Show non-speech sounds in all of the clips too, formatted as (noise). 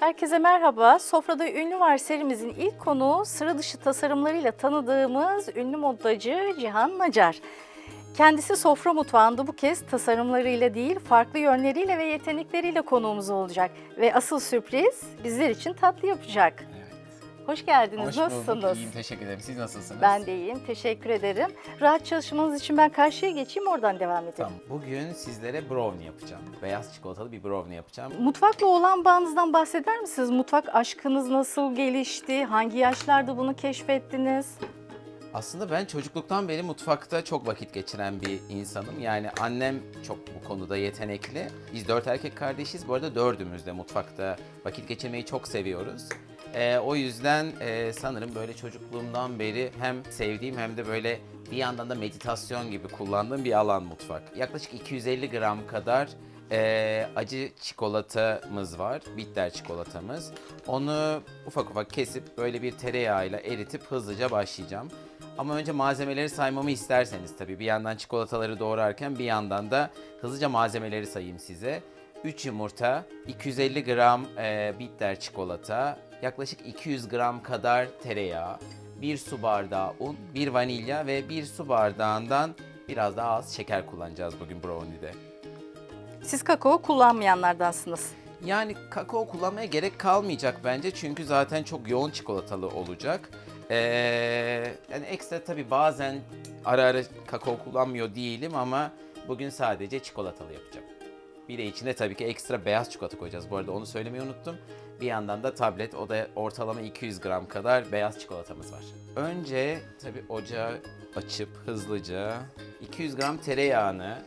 Herkese merhaba. Sofrada Ünlü Var serimizin ilk konuğu sıra dışı tasarımlarıyla tanıdığımız ünlü modacı Cihan Nacar. Kendisi sofra mutfağında bu kez tasarımlarıyla değil farklı yönleriyle ve yetenekleriyle konuğumuz olacak. Ve asıl sürpriz bizler için tatlı yapacak. Hoş geldiniz. Hoş bulduk. Nasılsınız? İyiyim, teşekkür ederim. Siz nasılsınız? Ben de iyiyim. Teşekkür ederim. Rahat çalışmanız için ben karşıya geçeyim oradan devam edelim. Tamam. Bugün sizlere brownie yapacağım. Beyaz çikolatalı bir brownie yapacağım. Mutfakla olan bağınızdan bahseder misiniz? Mutfak aşkınız nasıl gelişti? Hangi yaşlarda bunu keşfettiniz? Aslında ben çocukluktan beri mutfakta çok vakit geçiren bir insanım. Yani annem çok bu konuda yetenekli. Biz dört erkek kardeşiz. Bu arada dördümüz de mutfakta vakit geçirmeyi çok seviyoruz. Ee, o yüzden e, sanırım böyle çocukluğumdan beri hem sevdiğim hem de böyle bir yandan da meditasyon gibi kullandığım bir alan mutfak. Yaklaşık 250 gram kadar e, acı çikolatamız var. Bitter çikolatamız. Onu ufak ufak kesip böyle bir tereyağıyla eritip hızlıca başlayacağım. Ama önce malzemeleri saymamı isterseniz tabii bir yandan çikolataları doğrarken bir yandan da hızlıca malzemeleri sayayım size. 3 yumurta, 250 gram e, bitter çikolata, yaklaşık 200 gram kadar tereyağı, 1 su bardağı un, 1 vanilya ve 1 su bardağından biraz daha az şeker kullanacağız bugün brownie'de. Siz kakao kullanmayanlardansınız. Yani kakao kullanmaya gerek kalmayacak bence çünkü zaten çok yoğun çikolatalı olacak. Ee, yani ekstra tabii bazen ara ara kakao kullanmıyor değilim ama bugün sadece çikolatalı yapacağım. Bir de içine tabii ki ekstra beyaz çikolata koyacağız. Bu arada onu söylemeyi unuttum. Bir yandan da tablet, o da ortalama 200 gram kadar beyaz çikolatamız var. Önce tabii ocağı açıp hızlıca 200 gram tereyağını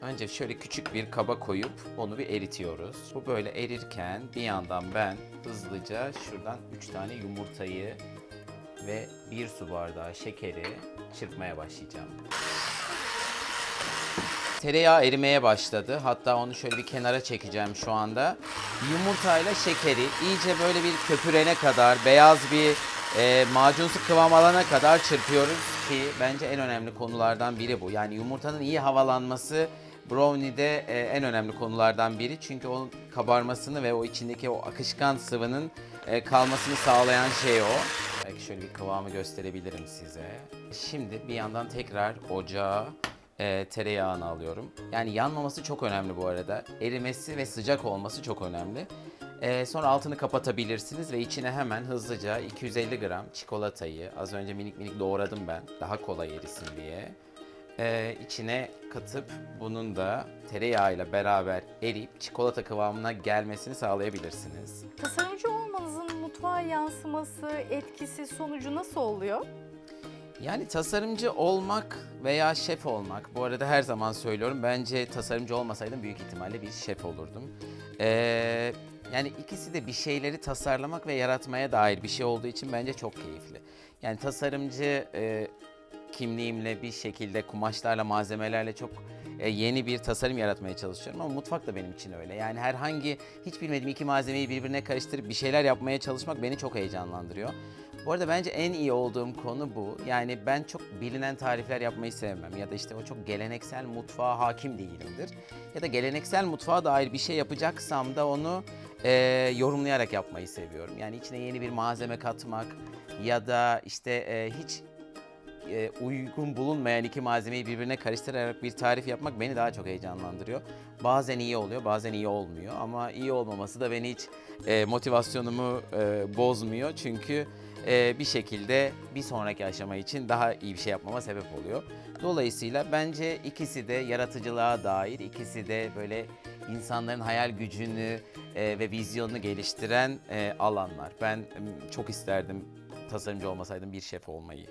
Önce şöyle küçük bir kaba koyup onu bir eritiyoruz. Bu böyle erirken bir yandan ben hızlıca şuradan 3 tane yumurtayı ve 1 su bardağı şekeri çırpmaya başlayacağım. Tereyağı erimeye başladı. Hatta onu şöyle bir kenara çekeceğim şu anda. Yumurtayla şekeri iyice böyle bir köpürene kadar, beyaz bir e, macunsu kıvam alana kadar çırpıyoruz ki bence en önemli konulardan biri bu. Yani yumurtanın iyi havalanması brownie'de e, en önemli konulardan biri. Çünkü onun kabarmasını ve o içindeki o akışkan sıvının e, kalmasını sağlayan şey o. Belki şöyle bir kıvamı gösterebilirim size. Şimdi bir yandan tekrar ocağa e, tereyağını alıyorum. Yani yanmaması çok önemli bu arada. Erimesi ve sıcak olması çok önemli. E, sonra altını kapatabilirsiniz ve içine hemen hızlıca 250 gram çikolatayı az önce minik minik doğradım ben daha kolay erisin diye. E, içine katıp bunun da tereyağıyla beraber eriyip çikolata kıvamına gelmesini sağlayabilirsiniz. Tasarımcı olmanızın mutfağa yansıması, etkisi, sonucu nasıl oluyor? Yani tasarımcı olmak veya şef olmak, bu arada her zaman söylüyorum, bence tasarımcı olmasaydım büyük ihtimalle bir şef olurdum. Ee, yani ikisi de bir şeyleri tasarlamak ve yaratmaya dair bir şey olduğu için bence çok keyifli. Yani tasarımcı e, kimliğimle bir şekilde kumaşlarla, malzemelerle çok e, yeni bir tasarım yaratmaya çalışıyorum ama mutfak da benim için öyle. Yani herhangi hiç bilmediğim iki malzemeyi birbirine karıştırıp bir şeyler yapmaya çalışmak beni çok heyecanlandırıyor. Bu arada bence en iyi olduğum konu bu. Yani ben çok bilinen tarifler yapmayı sevmem ya da işte o çok geleneksel mutfağa hakim değilimdir. Ya da geleneksel mutfağa dair bir şey yapacaksam da onu e, yorumlayarak yapmayı seviyorum. Yani içine yeni bir malzeme katmak ya da işte e, hiç e, uygun bulunmayan iki malzemeyi birbirine karıştırarak bir tarif yapmak beni daha çok heyecanlandırıyor. Bazen iyi oluyor, bazen iyi olmuyor ama iyi olmaması da beni hiç e, motivasyonumu e, bozmuyor. Çünkü bir şekilde bir sonraki aşama için daha iyi bir şey yapmama sebep oluyor. Dolayısıyla bence ikisi de yaratıcılığa dair, ikisi de böyle insanların hayal gücünü ve vizyonunu geliştiren alanlar. Ben çok isterdim tasarımcı olmasaydım bir şef olmayı.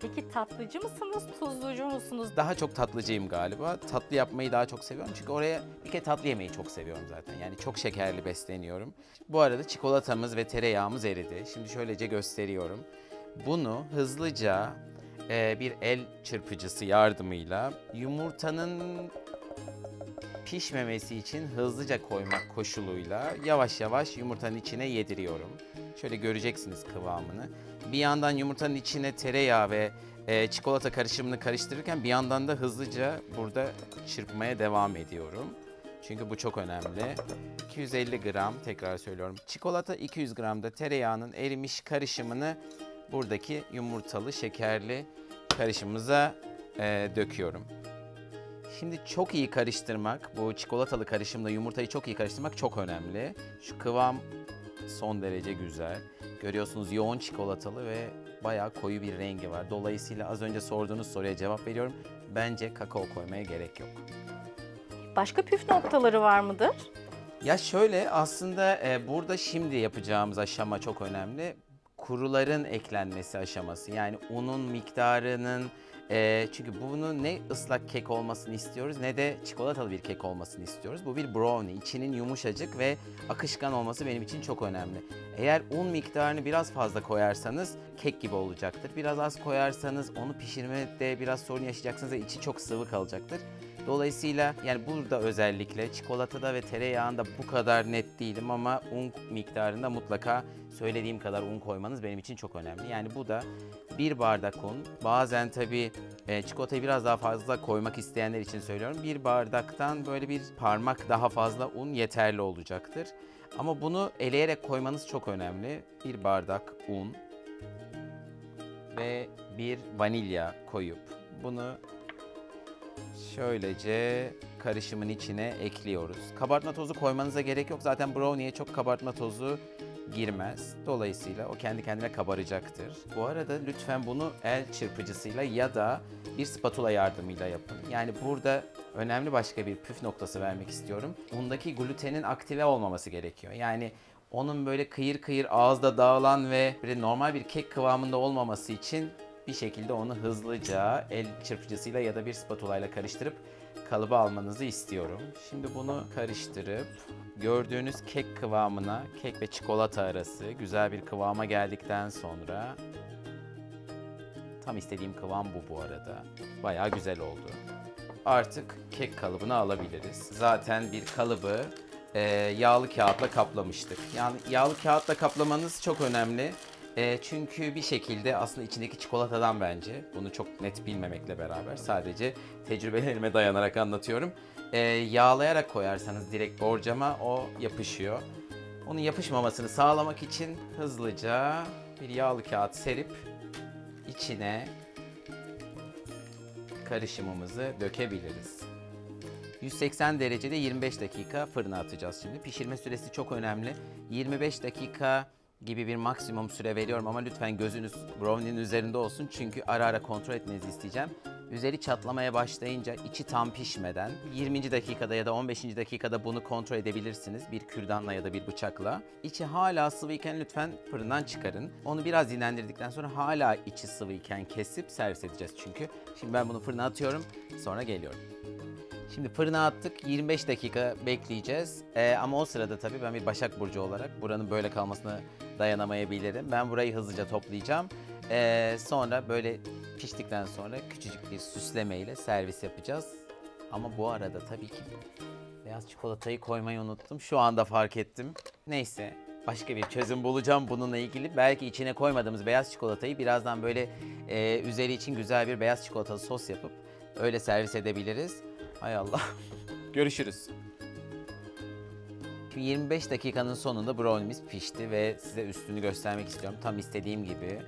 Peki tatlıcı mısınız, tuzlucu musunuz? Daha çok tatlıcıyım galiba. Tatlı yapmayı daha çok seviyorum. Çünkü oraya bir kere tatlı yemeyi çok seviyorum zaten. Yani çok şekerli besleniyorum. Bu arada çikolatamız ve tereyağımız eridi. Şimdi şöylece gösteriyorum. Bunu hızlıca e, bir el çırpıcısı yardımıyla yumurtanın pişmemesi için hızlıca koymak koşuluyla yavaş yavaş yumurtanın içine yediriyorum. Şöyle göreceksiniz kıvamını. Bir yandan yumurtanın içine tereyağı ve e, çikolata karışımını karıştırırken bir yandan da hızlıca burada çırpmaya devam ediyorum. Çünkü bu çok önemli. 250 gram tekrar söylüyorum. Çikolata 200 gram da tereyağının erimiş karışımını buradaki yumurtalı şekerli karışımımıza e, döküyorum. Şimdi çok iyi karıştırmak, bu çikolatalı karışımla yumurtayı çok iyi karıştırmak çok önemli. Şu kıvam son derece güzel. Görüyorsunuz yoğun çikolatalı ve bayağı koyu bir rengi var. Dolayısıyla az önce sorduğunuz soruya cevap veriyorum. Bence kakao koymaya gerek yok. Başka püf noktaları var mıdır? Ya şöyle aslında e, burada şimdi yapacağımız aşama çok önemli. Kuruların eklenmesi aşaması. Yani unun miktarının e, çünkü bunu ne ıslak kek olmasını istiyoruz ne de çikolatalı bir kek olmasını istiyoruz. Bu bir brownie. İçinin yumuşacık ve akışkan olması benim için çok önemli. Eğer un miktarını biraz fazla koyarsanız kek gibi olacaktır. Biraz az koyarsanız onu pişirmede biraz sorun yaşayacaksınız ve içi çok sıvı kalacaktır. Dolayısıyla yani burada özellikle çikolatada ve tereyağında bu kadar net değilim ama un miktarında mutlaka söylediğim kadar un koymanız benim için çok önemli. Yani bu da bir bardak un. Bazen tabii e, çikolatayı biraz daha fazla koymak isteyenler için söylüyorum. Bir bardaktan böyle bir parmak daha fazla un yeterli olacaktır. Ama bunu eleyerek koymanız çok önemli. Bir bardak un ve bir vanilya koyup bunu Şöylece karışımın içine ekliyoruz. Kabartma tozu koymanıza gerek yok. Zaten brownie'ye çok kabartma tozu girmez. Dolayısıyla o kendi kendine kabaracaktır. Bu arada lütfen bunu el çırpıcısıyla ya da bir spatula yardımıyla yapın. Yani burada önemli başka bir püf noktası vermek istiyorum. Undaki glutenin aktive olmaması gerekiyor. Yani onun böyle kıyır kıyır ağızda dağılan ve böyle normal bir kek kıvamında olmaması için bir şekilde onu hızlıca el çırpıcısıyla ya da bir spatula ile karıştırıp kalıba almanızı istiyorum. Şimdi bunu karıştırıp gördüğünüz kek kıvamına, kek ve çikolata arası güzel bir kıvama geldikten sonra tam istediğim kıvam bu bu arada. Bayağı güzel oldu. Artık kek kalıbını alabiliriz. Zaten bir kalıbı e, yağlı kağıtla kaplamıştık. Yani yağlı kağıtla kaplamanız çok önemli. E, çünkü bir şekilde aslında içindeki çikolatadan bence, bunu çok net bilmemekle beraber sadece tecrübelerime dayanarak anlatıyorum. E, yağlayarak koyarsanız direkt borcama o yapışıyor. Onun yapışmamasını sağlamak için hızlıca bir yağlı kağıt serip içine karışımımızı dökebiliriz. 180 derecede 25 dakika fırına atacağız şimdi. Pişirme süresi çok önemli. 25 dakika gibi bir maksimum süre veriyorum ama lütfen gözünüz brownie'nin üzerinde olsun çünkü ara ara kontrol etmenizi isteyeceğim. Üzeri çatlamaya başlayınca içi tam pişmeden 20. dakikada ya da 15. dakikada bunu kontrol edebilirsiniz bir kürdanla ya da bir bıçakla. İçi hala sıvıyken lütfen fırından çıkarın. Onu biraz dinlendirdikten sonra hala içi sıvıyken kesip servis edeceğiz çünkü. Şimdi ben bunu fırına atıyorum sonra geliyorum. Şimdi fırına attık 25 dakika bekleyeceğiz. Ee, ama o sırada tabii ben bir Başak Burcu olarak buranın böyle kalmasına dayanamayabilirim. Ben burayı hızlıca toplayacağım. Ee, sonra böyle piştikten sonra küçücük bir süslemeyle servis yapacağız. Ama bu arada tabii ki beyaz çikolatayı koymayı unuttum. Şu anda fark ettim. Neyse başka bir çözüm bulacağım bununla ilgili. Belki içine koymadığımız beyaz çikolatayı birazdan böyle e, üzeri için güzel bir beyaz çikolatalı sos yapıp öyle servis edebiliriz. Hay Allah. (laughs) Görüşürüz. Şimdi 25 dakikanın sonunda brownie'miz pişti ve size üstünü göstermek istiyorum. Tam istediğim gibi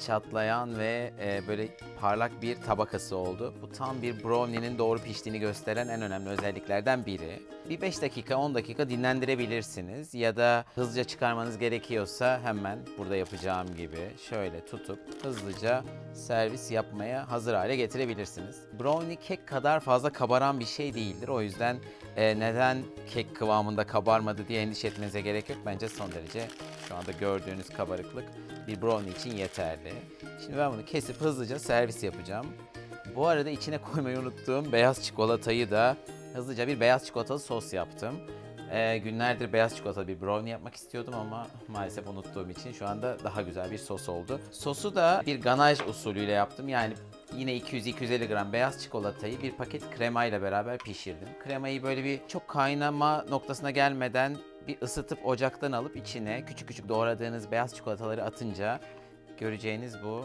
çatlayan ve e, böyle parlak bir tabakası oldu. Bu tam bir brownie'nin doğru piştiğini gösteren en önemli özelliklerden biri. Bir 5 dakika 10 dakika dinlendirebilirsiniz ya da hızlıca çıkarmanız gerekiyorsa hemen burada yapacağım gibi şöyle tutup hızlıca servis yapmaya hazır hale getirebilirsiniz. Brownie kek kadar fazla kabaran bir şey değildir. O yüzden e, neden kek kıvamında kabarmadı diye endişe etmenize gerek yok. Bence son derece şu anda gördüğünüz kabarıklık bir brownie için yeterli. Şimdi ben bunu kesip hızlıca servis yapacağım. Bu arada içine koymayı unuttuğum beyaz çikolatayı da hızlıca bir beyaz çikolatalı sos yaptım. Ee, günlerdir beyaz çikolatalı bir brownie yapmak istiyordum ama maalesef unuttuğum için şu anda daha güzel bir sos oldu. Sosu da bir ganaj usulüyle yaptım. Yani yine 200-250 gram beyaz çikolatayı bir paket kremayla beraber pişirdim. Kremayı böyle bir çok kaynama noktasına gelmeden bir ısıtıp ocaktan alıp içine küçük küçük doğradığınız beyaz çikolataları atınca göreceğiniz bu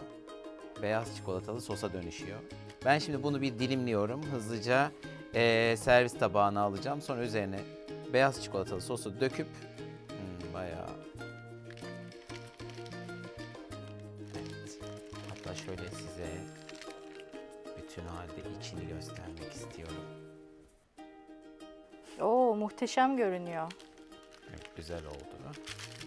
beyaz çikolatalı sosa dönüşüyor. Ben şimdi bunu bir dilimliyorum. Hızlıca Ee, servis tabağına alacağım. Sonra üzerine beyaz çikolatalı sosu döküp hmm, bayağı Evet. Hatta şöyle size bütün halde içini göstermek istiyorum. Oo muhteşem görünüyor. Güzel oldu.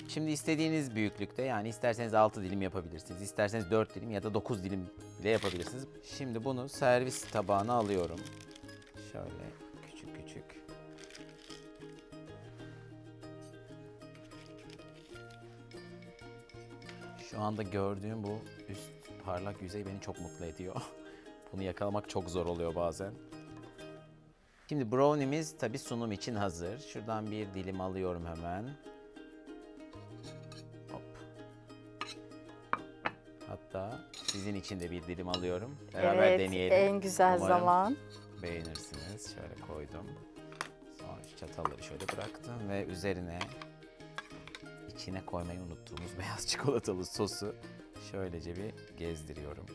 Şimdi istediğiniz büyüklükte yani isterseniz 6 dilim yapabilirsiniz. isterseniz 4 dilim ya da 9 dilim bile yapabilirsiniz. Şimdi bunu servis tabağına alıyorum. Şöyle küçük küçük. Şu anda gördüğüm bu üst parlak yüzey beni çok mutlu ediyor. (laughs) Bunu yakalamak çok zor oluyor bazen. Şimdi brownie'miz tabi sunum için hazır. Şuradan bir dilim alıyorum hemen. Hop. Hatta sizin için de bir dilim alıyorum. Beraber evet, deneyelim. en güzel Umarım zaman. Beğenirsiniz. Şöyle koydum. Sonra şu çatalları şöyle bıraktım ve üzerine içine koymayı unuttuğumuz (laughs) beyaz çikolatalı sosu şöylece bir gezdiriyorum.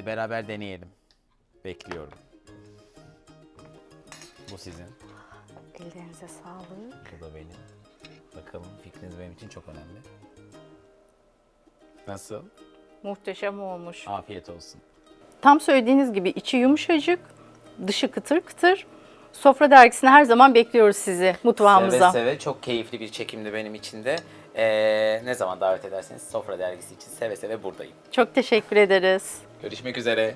Hadi beraber deneyelim. Bekliyorum. Bu sizin. Ellerinize sağlık. Bu da benim. Bakalım fikriniz benim için çok önemli. Nasıl? Muhteşem olmuş. Afiyet olsun. Tam söylediğiniz gibi içi yumuşacık, dışı kıtır kıtır. Sofra dergisine her zaman bekliyoruz sizi mutfağımıza. Seve seve çok keyifli bir çekimdi benim için de. Ee, ne zaman davet ederseniz Sofra Dergisi için seve seve buradayım. Çok teşekkür ederiz. Görüşmek üzere.